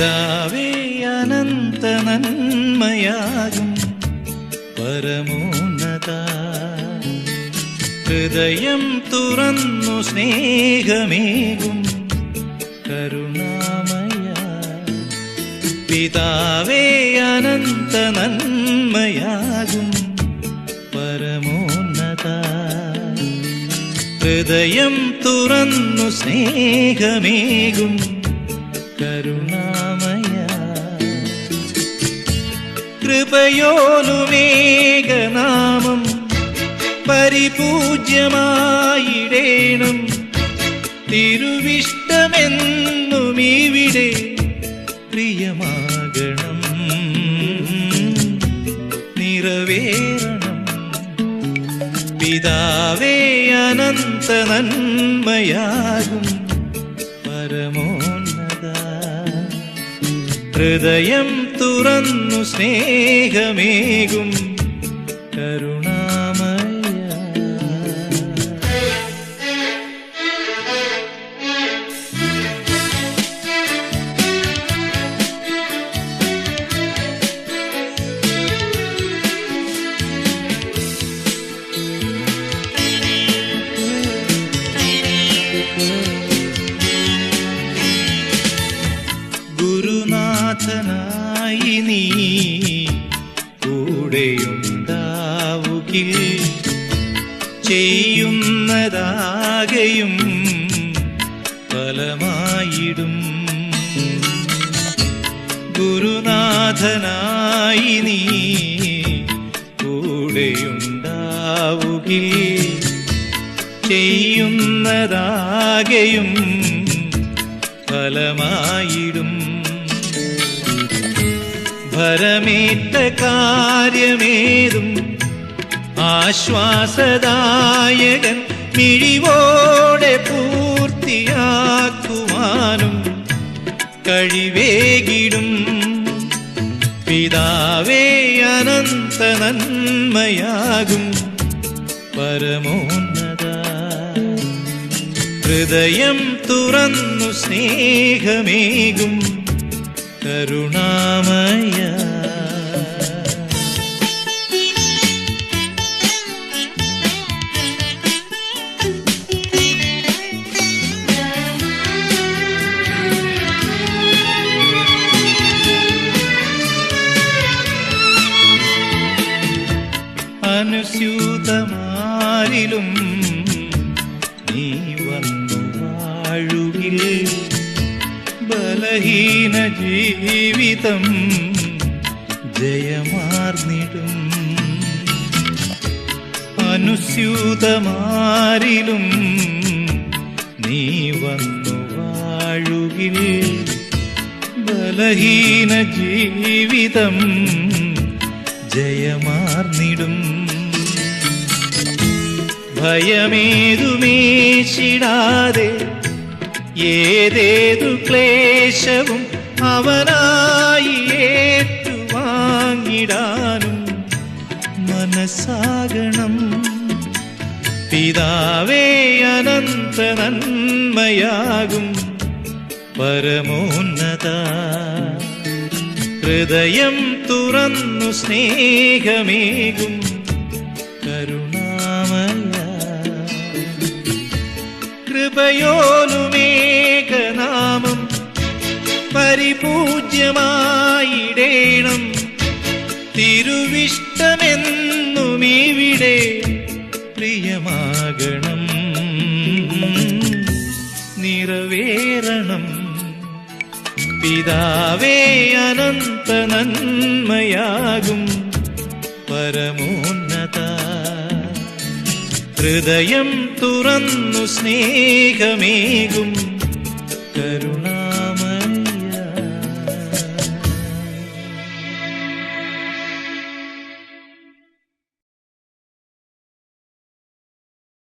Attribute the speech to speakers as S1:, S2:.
S1: പിതാവേ അനന്ത നന്മയാകും. പരമോന്നത. ഹൃദയം തുറന്നു സ്നേഹമേകും. കരുണാമയ. പിതാവേ അനന്ത നന്മയാകും. പരമോന്നത. ഹൃദയം തുറന്നു സ്നേഹമേകും. കൃപയോലുമേകനാമം പരിപൂജ്യമായിടേണം. തിരുവിഷ്ടമെന്നും ഇവിടെ പ്രിയമാകണം. നിറവേറണം. പിതാവേ അനന്ത നന്മയാകും ഹൃദയം തുറന്നു സ്നേഹമേകും കരുണാമയ ഗുരുനാഥനായി നീ കൂടെയുണ്ടാവുകിൽ ചെയ്യുന്നതാകയും ഫലമായിടും. ഗുരുനാഥനായി നീ കൂടെയുണ്ടാവുകിൽ ചെയ്യുന്നതാകയും ഫലമായിടും. ഭരമേറ്റ കാര്യമേതും ആശ്വാസദായകൻ മിഴിവോടെ പൂർത്തിയാക്കുവാനും കഴിവേകിടും. പിതാവേ അനന്ത നന്മയാകും പരമോന്നത. ഹൃദയം തുറന്നു സ്നേഹമേകും. കരുണാമയ. അനുസ്യൂതമാരിലും നീ വന്നു വാഴുകിൽ. ബലഹീന ജീവിതം ജയമാർന്നിടും. അനുസ്യൂതമാരിലും നീ വന്നു വാഴുകിൽ ബലഹീന ജീവിതം ജയമാർന്നിടും. ഭയമേതുമേശിടാതെ ഏതേതു ക്ലേശവും അവനായി ഏറ്റുവാങ്ങിടാനും മനസ്സാകണം. പിതാവേ അനന്ത നന്മയാകും പരമോന്നത. ഹൃദയം തുറന്നു സ്നേഹമേകും കരുണാമയ. കൃപയോലുമേകനാമം പരിപൂജ്യമായിടേണം തിരുവിഷ്ടമെന്നും ഇവിടെ പ്രിയമാകണം. നിറവേറണം. പിതാവേ അനന്ത നന്മയാകും പരമോന്നത. ഹൃദയം തുറന്നു സ്നേഹമേകും കരുണ